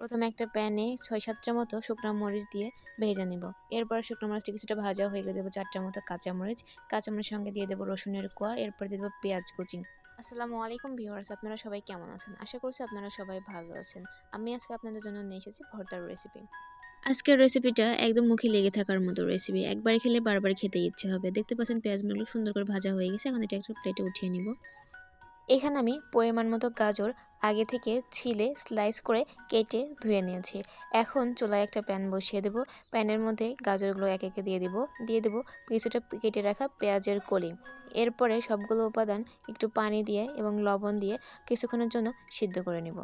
প্রথমে একটা প্যানে ছয় সাতটা মতো শুকনো মরিচ দিয়ে ভেজে নিব। এরপর শুকনো মরিচটা কিছুটা ভাজা হয়ে গেলে দেবো চারটা মতো কাঁচামরিচ। কাঁচামরিচের সঙ্গে দিয়ে দেবো রসুনের কোয়া, এরপর দিয়ে দেবো পেঁয়াজ কুচি। আসসালামু আলাইকুম ভিউয়ার্স, আপনারা সবাই কেমন আছেন? আশা করছি আপনারা সবাই ভালো আছেন। আমি আজকে আপনাদের জন্য নিয়ে এসেছি ভর্তার রেসিপি আজকের রেসিপিটা একদম মুখে লেগে থাকার মতো রেসিপি একবার খেলে বারবার খেতে ইচ্ছে হবে। দেখতে পাচ্ছেন পেঁয়াজগুলো সুন্দর করে ভাজা হয়ে গেছে। এখন এটা একটা প্লেটে উঠিয়ে নিব। এখানে আমি পরিমাণ মতো গাজর আগে থেকে ছিলে স্লাইস করে কেটে ধুয়ে নিয়েছি। এখন চুলায় একটা প্যান বসিয়ে দেব। প্যানের মধ্যে গাজরগুলো এক একে দিয়ে দেব। দিয়ে দেব কিছুটা কেটে রাখা পেঁয়াজের কলি। এরপরে সবগুলো উপাদান একটু পানি দিয়ে এবং লবণ দিয়ে কিছুক্ষণের জন্য সিদ্ধ করে নিব।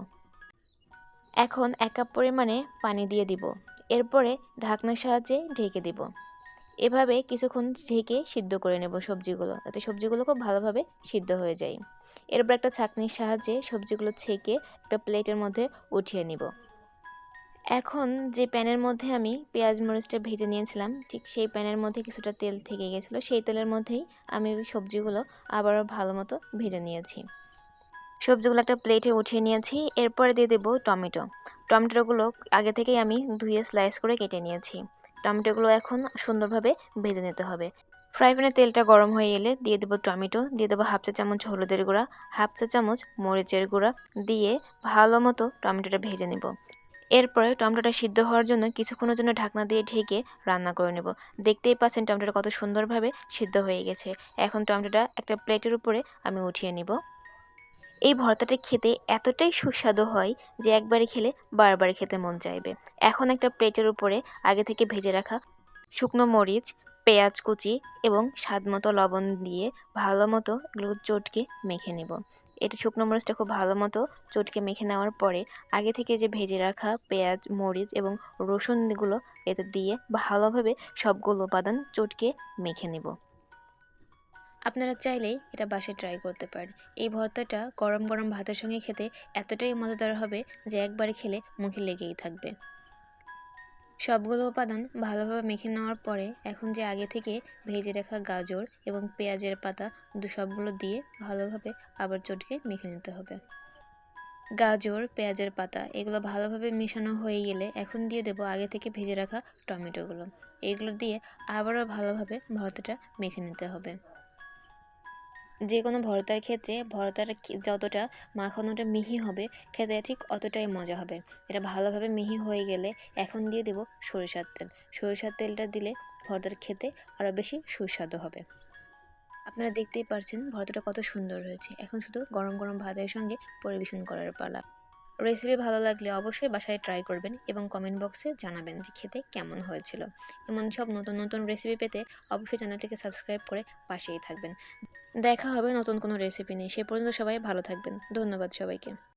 এখন এক কাপ পরিমাণে পানি দিয়ে দিব। এরপরে ঢাকনার সাহায্যে ঢেকে দিব। এভাবে কিছুক্ষণ ঢেকে সিদ্ধ করে নেব সবজিগুলো, যাতে সবজিগুলো খুব ভালোভাবে সিদ্ধ হয়ে যায়। এরপর একটা ছাঁকনির সাহায্যে সবজিগুলো ছেঁকে একটা প্লেটের মধ্যে উঠিয়ে নিব। এখন যে প্যানের মধ্যে আমি পেঁয়াজ মরিচটা ভেজে নিয়েছিলাম, ঠিক সেই প্যানের মধ্যে কিছুটা তেল থেকে গেছিল, সেই তেলের মধ্যেই আমি সবজিগুলো আবারও ভালো মতো ভেজে নিয়েছি। সবজিগুলো একটা প্লেটে উঠিয়ে নিয়েছি, এরপরে দিয়ে দেবো টমেটো। টমেটোগুলো আগে থেকেই আমি ধুয়ে স্লাইস করে কেটে নিয়েছি। টমেটোগুলো এখন সুন্দরভাবে ভেজে নিতে হবে। ফ্রাই প্যানে তেলটা গরম হয়ে এলে দিয়ে দেবো টমেটো, দিয়ে দেবো হাফ চা চামচ হলুদের গুঁড়া, হাফ চা চামচ মরিচের গুঁড়া, দিয়ে ভালো মতো টমেটোটা ভেজে নেব। এরপরে টমেটোটা সিদ্ধ হওয়ার জন্য কিছুক্ষণের জন্য ঢাকনা দিয়ে ঢেকে রান্না করে নেব। দেখতেই পাচ্ছেন টমেটোটা কত সুন্দরভাবে সিদ্ধ হয়ে গেছে। এখন টমেটোটা একটা প্লেটের উপরে আমি উঠিয়ে নিব। এই ভর্তাটা খেতে এতটাই সুস্বাদু হয় যে একবারে খেলে বারবার খেতে মন চাইবে। এখন একটা প্লেটের উপরে আগে থেকে ভেজে রাখা শুকনো মরিচ পেঁয়াজ কুচি এবং স্বাদ মতো লবণ দিয়ে ভালো মতো এগুলো চটকে মেখে নেব। এটা শুকনো মরিচটা খুব ভালো মতো চটকে মেখে নেওয়ার পরে আগে থেকে যে ভেজে রাখা পেঁয়াজ, মরিচ এবং রসুনগুলো এতে দিয়ে ভালোভাবে সবগুলো উপাদান চটকে মেখে নেব। আপনারা চাইলেই এটা বাসায় ট্রাই করতে পারেন। এই ভর্তাটা গরম গরম ভাতের সঙ্গে খেতে এতটাই মজাদার হবে যে একবার খেলে মুখে লেগেই থাকবে। সবগুলো উপাদান ভালোভাবে মেখে নেওয়ার পরে এখন যে আগে থেকে ভেজে রাখা গাজর এবং পেঁয়াজের পাতা সবগুলো দিয়ে ভালোভাবে আবার চটকে মেখে নিতে হবে। গাজর, পেঁয়াজের পাতা এগুলো ভালোভাবে মেশানো হয়ে গেলে এখন দিয়ে দেবো আগে থেকে ভেজে রাখা টমেটোগুলো। এগুলো দিয়ে আবারও ভালোভাবে ভর্তাটা মেখে নিতে হবে। যে কোনো ভর্তার ক্ষেত্রে ভর্তাটা যতটা মাখানোটা মিহি হবে, খেতে ঠিক অতটাই মজা হবে। এটা ভালোভাবে মিহি হয়ে গেলে এখন দিয়ে দেব সরিষার তেল। সরিষার তেলটা দিলে ভর্তার খেতে আরও বেশি সুস্বাদু হবে। আপনারা দেখতেই পারছেন ভর্তাটা কত সুন্দর হয়েছে। এখন শুধু গরম গরম ভাতের সঙ্গে পরিবেশন করার পালা। রেসিপি ভালো লাগলে অবশ্যই বাসায় ট্রাই করবেন এবং কমেন্ট বক্সে জানাবেন যে খেতে কেমন হয়েছিল। এমন সব নতুন নতুন রেসিপি পেতে অবশ্যই চ্যানেলটিকে সাবস্ক্রাইব করে পাশেই থাকবেন। দেখা হবে নতুন কোনো রেসিপি নিয়ে। সে পর্যন্ত সবাই ভালো থাকবেন। ধন্যবাদ সবাইকে।